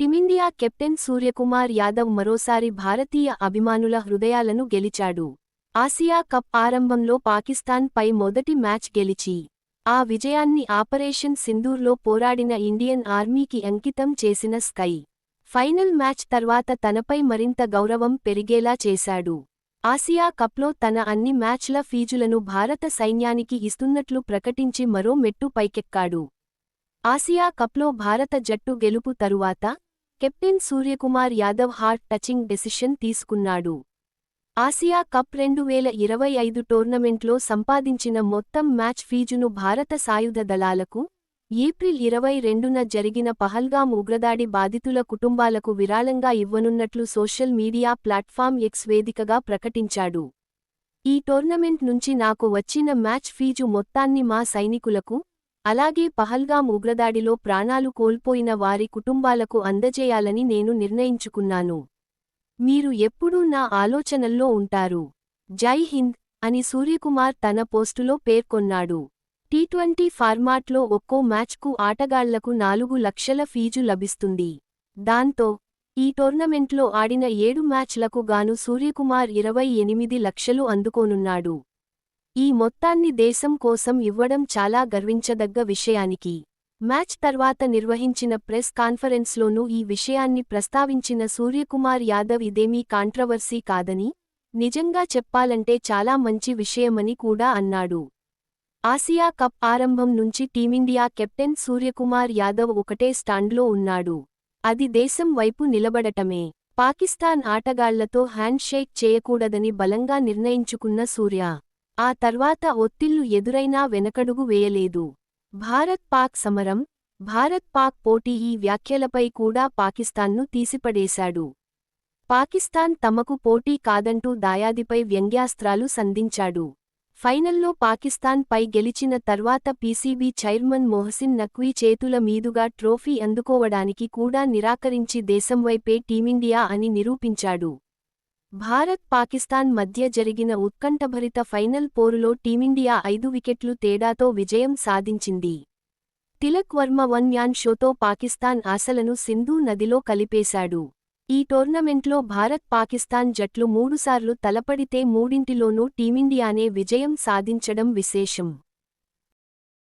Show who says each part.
Speaker 1: Team India captain Suryakumar Yadav మరోసారి భారతీయ అభిమానుల హృదయాలను గెలిచాడు. ఆసియా కప్ ఆరంభంలో పాకిస్తాన్ పై మొదటి మ్యాచ్ గెలిచి ఆ విజయాన్ని ఆపరేషన్ సింధూర్లో పోరాడిన ఇండియన్ ఆర్మీకి అంకితం చేసిన స్కై. ఫైనల్ మ్యాచ్ తర్వాత తనపై మరింత గౌరవం పెరిగేలా చేశాడు. ఆసియా కప్లో తన అన్ని మ్యాచ్ల ఫీజులను భారత సైన్యానికి ఇస్తున్నట్లు ప్రకటించి మరో మెట్టు పైకెక్కాడు. ఆసియా కప్లో భారత జట్టు గెలుపు తరువాత captain Suryakumar Yadav heart touching decision తీసుకున్నాడు. ఆసియా కప్ రెండు వేల ఇరవై ఐదు టోర్నమెంట్లో సంపాదించిన మొత్తం మ్యాచ్ ఫీజును భారత సాయుధ దళాలకు ఏప్రిల్ ఇరవై రెండున జరిగిన పహల్గాం ఉగ్రదాడి బాధితుల కుటుంబాలకు విరాళంగా ఇవ్వనున్నట్లు సోషల్ మీడియా ప్లాట్ఫామ్ ఎక్స్ వేదికగా ప్రకటించాడు. ఈ టోర్నమెంట్ నుంచి నాకు వచ్చిన మ్యాచ్ ఫీజు మొత్తాన్ని మా సైనికులకు అలాగే పహల్గాం ఉగ్రదాడిలో ప్రాణాలు కోల్పోయిన వారి కుటుంబాలకు అందజేయాలని నేను నిర్ణయించుకున్నాను. మీరు ఎప్పుడూ నా ఆలోచనల్లో ఉంటారు. జై హింద్ అని సూర్యకుమార్ తన పోస్టులో పేర్కొన్నాడు. టీ ట్వంటీ ఫార్మాట్లో ఒక్కో మ్యాచ్కు ఆటగాళ్ళకు నాలుగు లక్షల ఫీజు లభిస్తుంది. దాంతో ఈ టోర్నమెంట్లో ఆడిన ఏడు మ్యాచ్లకు గాను సూర్యకుమార్ ఇరవై ఎనిమిది లక్షలు అందుకోనున్నాడు. ఈ మొత్తాన్ని దేశం కోసం ఇవ్వడం చాలా గర్వించదగ్గ విషయానికి. మ్యాచ్ తర్వాత నిర్వహించిన ప్రెస్ కాన్ఫరెన్స్లోనూ ఈ విషయాన్ని ప్రస్తావించిన సూర్యకుమార్ యాదవ్ ఇదేమీ కాంట్రవర్సీ కాదని నిజంగా చెప్పాలంటే చాలా మంచి విషయమని కూడా అన్నాడు. ఆసియా కప్ ఆరంభం నుంచి టీమిండియా కెప్టెన్ సూర్యకుమార్ యాదవ్ ఒకటే స్టాండ్లో ఉన్నాడు. అది దేశం వైపు నిలబడటమే. పాకిస్తాన్ ఆటగాళ్ళతో హ్యాండ్షేక్ చేయకూడదని బలంగా నిర్ణయించుకున్న సూర్య ఆ తర్వాత ఒత్తిళ్ళు ఎదురైనా వెనకడుగు వేయలేదు. భారత్ పాక్ సమరం భారత్ పాక్ పోటీ ఈ వ్యాఖ్యలపై కూడా పాకిస్తాన్ను తీసిపడేశాడు. పాకిస్తాన్ తమకు పోటీ కాదంటూ దాయాదిపై వ్యంగ్యాస్త్రాలు సంధించాడు. ఫైనల్లో పాకిస్తాన్ పై గెలిచిన తర్వాత పీసీబీ చైర్మన్ మొహసిన్ నక్వీ చేతుల మీదుగా ట్రోఫీ అందుకోవడానికి కూడా నిరాకరించి దేశంవైపే టీమిండియా అని నిరూపించాడు. భారత్ పాకిస్తాన్ మధ్య జరిగిన ఉత్కంఠభరిత ఫైనల్ పోరులో టీమిండియా ఐదు వికెట్లు తేడాతో విజయం సాధించింది. తిలక్ వర్మ వన్ యాన్ షోతో పాకిస్తాన్ ఆశలను సింధూ నదిలో కలిపేశాడు. ఈ టోర్నమెంట్లో భారత్ పాకిస్తాన్ జట్లు మూడుసార్లు తలపడితే మూడింటిలోనూ టీమిండియానే విజయం సాధించడం విశేషం.